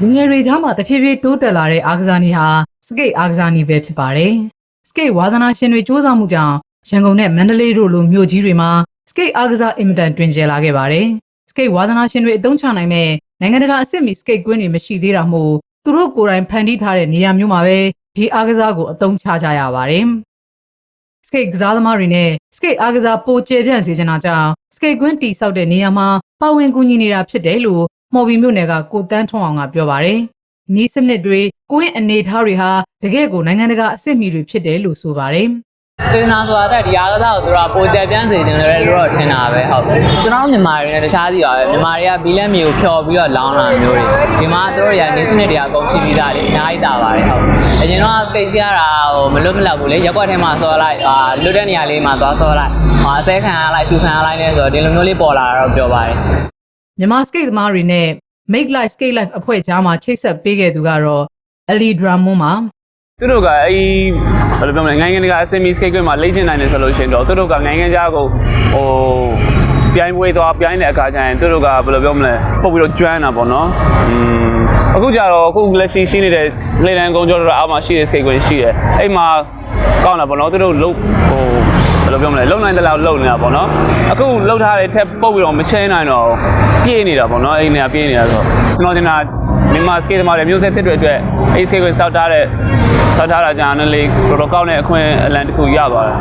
လူငယ်တွေကြားမှာတဖြည်းဖြည်းတိုးတက်လာတဲ့အားကစားနည်းဟာစကိတ်အားကစားနည်းပဲဖြစ်ပါတယ်။စကိတ်ဝါသနာရှင်တွေစ조사မှုကြောင့်ရန်ကုန်နဲ့မန္တလေးတို့လိုမြို့ကြီးတွေမှာစကိတ်အားကစားအင်မတန်တွင်ကျယ်လာခဲ့ပါတယ်။စကိတ်ဝါသနာရှင်တွေအသုံးချနိုင်မဲ့နိုင်ငံတကာအဆင့်မီစကိတ်ကွင်းတွေမရှိသေးတာမို့သူတို့ကိုယ်တိုင်ဖန်တီးထားတဲ့နေရာမျိုးမှာပဲဒီအားကစားကိုအသုံးချကြရပါတယ်။စကိတ်ကစားသမားတွေနဲ့စကိတ်အားကစားပိုကျယ်ပြန့်စေချင်တာကြောင့်စကိတ်ကွင်းတီဆောက်တဲ့နေရာမှာပါဝင်ကူညီနေတာဖြစ်တယ်လို့ မော်ဘီမြို့နယ်ကကိုတန်းထွန်းအောင်ကပြောပါတယ်။နီးစနစ်တွေကိုင်းအနေထားတွေဟာတကယ့်ကိုနိုင်ငံတကာအဆင့်မီတွေဖြစ်တယ်လို့ဆိုပါတယ်။စေနာဆိုတာတက်ဒီအားကစားကိုသူတို့ကပိုကြက်ပြန့်စေခြင်းလည်းလို့တော့ထင်တာပဲဟုတ်ကျွန်တော်တို့မြန်မာတွေနဲ့တခြားစီပါပဲမြန်မာတွေကဘီလက်မီကိုဖျော်ပြီးတော့လောင်းလာမျိုးတွေဒီမှာသူတို့တွေကနေစနစ်တွေအကုန်ရှိပြီးသားလေအများကြီးတာပါတယ်ဟုတ်အရင်တော့စိတ်ပြရတာဟိုမလွတ်မလပ်ဘူးလေရက်ွက်ထဲမှာစောလိုက်အာလွတ်တဲ့နေရာလေးမှာသွားစောလိုက်ဟာအသေးခံရလိုက်စူခံရလိုက်နေဆိုတော့ဒီလိုမျိုးလေးပေါ်လာတာတော့ပြောပါတယ် မြန်မာစကိတ်သမားတွေနဲ့ Make Life Skate Life အဖွဲ့ကြားမှာချိတ်ဆက်ပေးခဲ့သူကတော့ Ali Dramon မှာသူတို့ကအဲဒီဘယ်လိုပြောမလဲနိုင်ငံတကာအစင်မီစကိတ်ကွင်းမှာလေ့ကျင့်နိုင်တယ်ဆိုလို့ရှိရင်တော့သူတို့ကနိုင်ငံခြားကိုဟိုပြိုင်ပွဲသွားပြိုင်တဲ့အခါကျရင်သူတို့ကဘယ်လိုပြောမလဲပုတ်ပြီးတော့ကျွမ်းတာပေါ့နော်อืมအခုကြတော့အခုလက်ရှိရှိနေတဲ့လေလံကုန်းကျော်တော့အောက်မှာရှိတဲ့စကိတ်ကွင်းရှိတယ်အဲ့မှာကောင်းတာပေါ့နော်သူတို့လုံဟိုဘယ် လိုပြောမလဲလုံနိုင်တဲ့လောက်လုံနေတာပေါ့နော်အခုလုံထားတဲ့ထက်ပုတ်ပြီးတော့မချင်းနိုင်တော့ပြေးနေတာပေါ့နော်အဲ့နေရာပြေးနေတာဆိုကျွန်တော်တင်တာမြန်မာစကိတ်သမားတွေမျိုးဆက်တစ်တွေအတွက်အဲ့စကိတ်ကွင်းစောက်ထားတဲ့ဆောက်ထားတာကြာနေလေတော်တော်ကောင်းတဲ့အခွင့်အလံတစ်ခုရသွားတယ်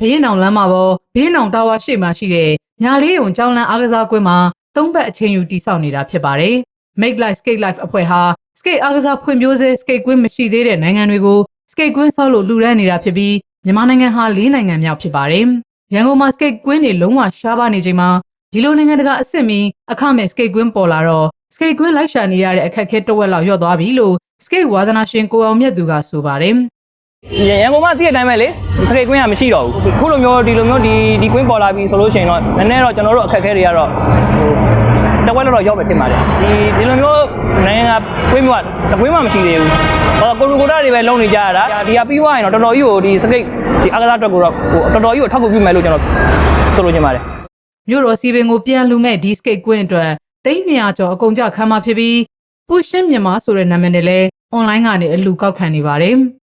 ဘင်းအောင်လမ်းမှာပေါ်ဘင်းအောင်တာဝါရှိမှရှိတဲ့ညာလေးုံကျောင်းလန်းအားကစားကွင်းမှာသုံးပတ်အချိန်ယူတည်ဆောက်နေတာဖြစ်ပါတယ်။ Make Life Skate Life အဖွဲ့ဟာ skate အားကစားဖွံ့ဖြိုးဆဲ skate ကွင်းမရှိသေးတဲ့နိုင်ငံတွေကို skate ကွင်းဆောက်လို့လှူဒန်းနေတာဖြစ်ပြီး မြန်မာနိုင်ငံဟာ၄နိုင်ငံမြောက်ဖြစ်ပါတယ်။ရန်ကုန်မှာ skate ကွင်းတွေလုံးဝရှားပါနေချိန်မှာဒီလိုနိုင်ငံတကာအဆင့်မီအခမဲ့ skate ကွင်းပေါ်လာတော့ skate ကွင်းလိုက်ရှာနေရတဲ့အခက်အခဲတစ်ဝက်လောက်လျော့သွားပြီလို့ skate ဝါသနာရှင်ကိုအောင်မြတ်သူကဆိုပါတယ်။ရန်ကုန်မှာသိတဲ့အတိုင်းပဲလေစကေကွင်းကမရှိတော့ဘူးခုလိုမျိုးဒီလိုမျိုးဒီဒီကွင်းပေါ်လာပြီဆိုလို့ရှိရင်တော့နည်းနည်းတော့ကျွန်တော်တို့အခက်အခဲတွေကတော့ဟိုတဝက်လောက်တော့ရောက်ပဲဖြစ်ပါတယ်ဒီဒီလိုမျိုး နိုင်ငံကကွင်းမျိုးကတကွင်းမှမရှိသေးဘူးဟောကိုလူကိုတာတွေပဲလုံနေကြရတာဒီကပြီးသွားရင်တော့တော်တော်ကြီးကိုဒီစကိတ်ဒီအားကစားအတွက်ကိုတော့ဟိုတော်တော်ကြီးကိုထောက်ကူပြုမယ်လို့ကျွန်တော်ဆိုလိုချင်ပါတယ်မြို့တော်စီပင်ကိုပြန်လူမဲ့ဒီစကိတ်ကွင်းအတွက်တိတ်200ကျော်အကုန်ကြခမ်းမှာဖြစ်ပြီးပူရှင်းမြန်မာဆိုတဲ့နာမည်နဲ့လည်း online ကနေအလူကောက်ခံနေပါတယ်။